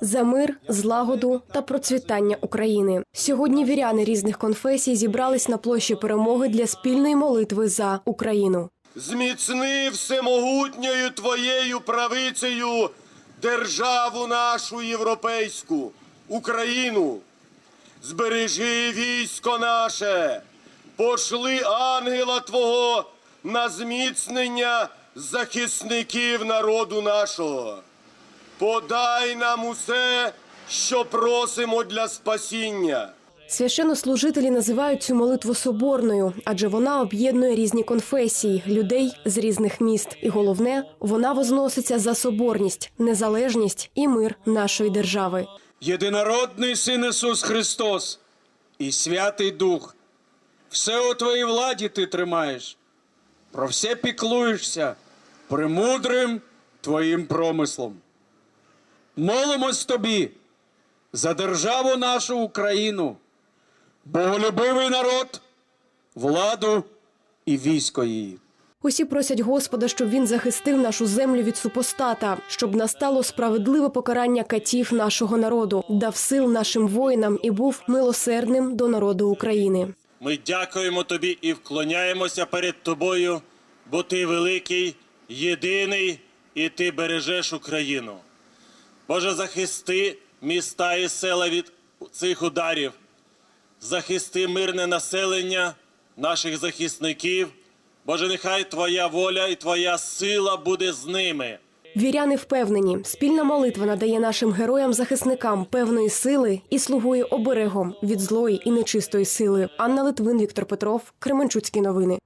за мир, злагоду та процвітання України. Сьогодні віряни різних конфесій зібрались на площі перемоги для спільної молитви за Україну. Зміцни всемогутньою твоєю правицею державу нашу європейську, Україну. Збережи військо наше, пошли ангела Твого на зміцнення захисників народу нашого. Подай нам усе, що просимо для спасіння. Священнослужителі називають цю молитву соборною, адже вона об'єднує різні конфесії, людей з різних міст. І головне, вона возноситься за соборність, незалежність і мир нашої держави. Єдинородний Син Ісус Христос і Святий Дух. Все у твоїй владі ти тримаєш, про все піклуєшся премудрим твоїм промислом. Молимось тобі за державу нашу Україну, боголюбивий народ, владу і військо її. Усі просять Господа, щоб він захистив нашу землю від супостата, щоб настало справедливе покарання катів нашого народу, дав сил нашим воїнам і був милосердним до народу України. Ми дякуємо тобі і вклоняємося перед тобою, бо ти великий, єдиний, і ти бережеш Україну. Боже, захисти міста і села від цих ударів, захисти мирне населення наших захисників. Боже, нехай Твоя воля і Твоя сила буде з ними. Віряни впевнені, спільна молитва надає нашим героям-захисникам певної сили і слугує оберегом від злої і нечистої сили. Анна Литвин, Віктор Петров, Кременчуцькі новини.